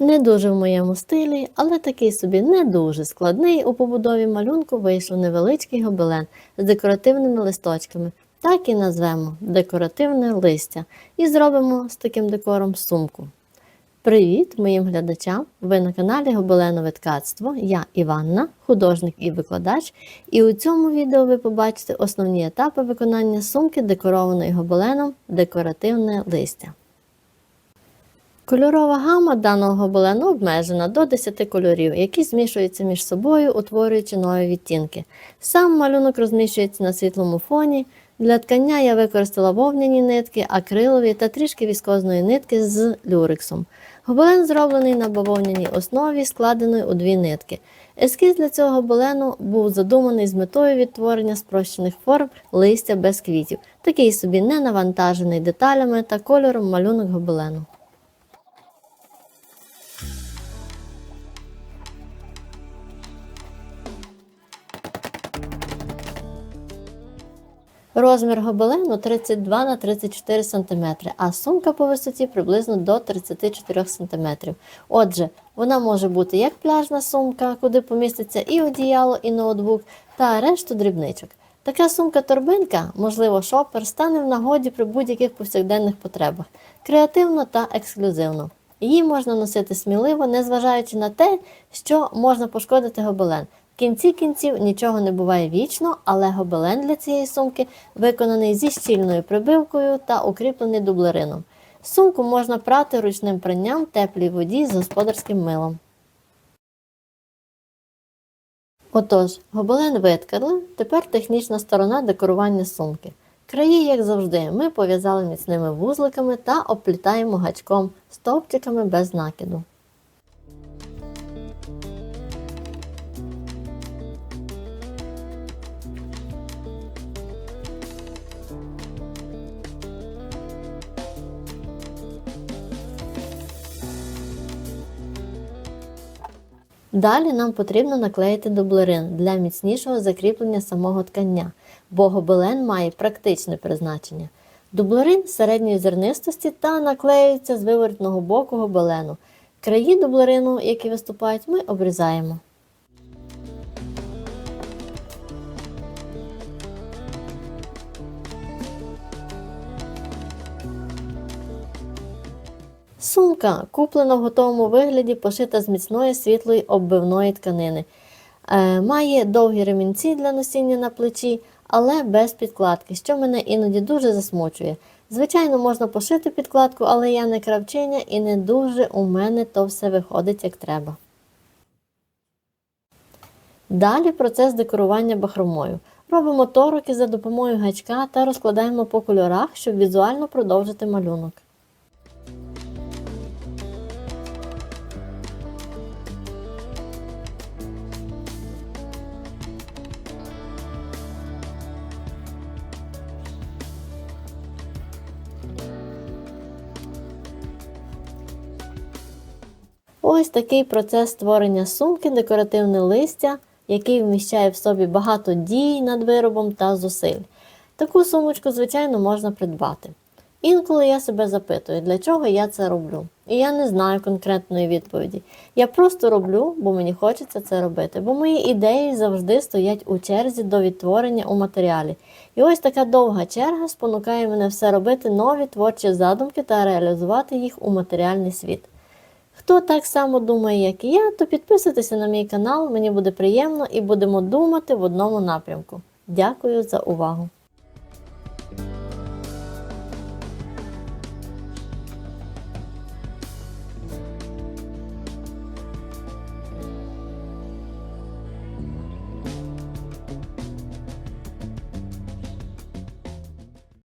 Не дуже в моєму стилі, але такий собі не дуже складний у побудові малюнку вийшов невеличкий гобелен з декоративними листочками. Так і назвемо декоративне листя. І зробимо з таким декором сумку. Привіт моїм глядачам! Ви на каналі Гобеленове ткацтво. Я Іванна, художник і викладач. І у цьому відео ви побачите основні етапи виконання сумки, декорованої гобеленом декоративне листя. Кольорова гама даного гобелену обмежена до 10 кольорів, які змішуються між собою, утворюючи нові відтінки. Сам малюнок розміщується на світлому фоні. Для ткання я використала вовняні нитки, акрилові та трішки віскозної нитки з люрексом. Гобелен зроблений на бавовняній основі, складеної у дві нитки. Ескіз для цього гобелену був задуманий з метою відтворення спрощених форм листя без квітів, такий собі не навантажений деталями та кольором малюнок гобелену. Розмір гобелену 32 на 34 см, а сумка по висоті приблизно до 34 см. Отже, вона може бути як пляжна сумка, куди поміститься і одіяло, і ноутбук, та решту дрібничок. Така сумка-торбинка, можливо, шопер, стане в нагоді при будь-яких повсякденних потребах, креативно та ексклюзивно. Її можна носити сміливо, незважаючи на те, що можна пошкодити гобелен. Кінці кінців нічого не буває вічно, але гобелен для цієї сумки виконаний зі щільною прибивкою та укріплений дублерином. Сумку можна прати ручним пранням теплій воді з господарським милом. Отож, гобелен виткали, тепер технічна сторона декорування сумки. Краї, як завжди, ми пов'язали міцними вузликами та оплітаємо гачком стовпчиками без накиду. Далі нам потрібно наклеїти дублерин для міцнішого закріплення самого ткання, бо гобелен має практичне призначення. Дублерин середньої зернистості та наклеюється з виворотного боку гобелену. Краї дублерину, які виступають, ми обрізаємо. Сумка куплена в готовому вигляді, пошита з міцної світлої оббивної тканини. Е, має довгі ремінці для носіння на плечі, але без підкладки, що мене іноді дуже засмучує. Звичайно, можна пошити підкладку, але я не кравчиня і не дуже у мене то все виходить як треба. Далі процес декорування бахромою. Робимо торики за допомогою гачка та розкладаємо по кольорах, щоб візуально продовжити малюнок. Ось такий процес створення сумки, декоративне листя, який вміщає в собі багато дій над виробом та зусиль. Таку сумочку, звичайно, можна придбати. Інколи я себе запитую, для чого я це роблю. І я не знаю конкретної відповіді. Я просто роблю, бо мені хочеться це робити, бо мої ідеї завжди стоять у черзі до відтворення у матеріалі. І ось така довга черга спонукає мене все робити нові творчі задумки та реалізувати їх у матеріальний світ. Хто так само думає, як і я, то підписуйтеся на мій канал, мені буде приємно і будемо думати в одному напрямку. Дякую за увагу!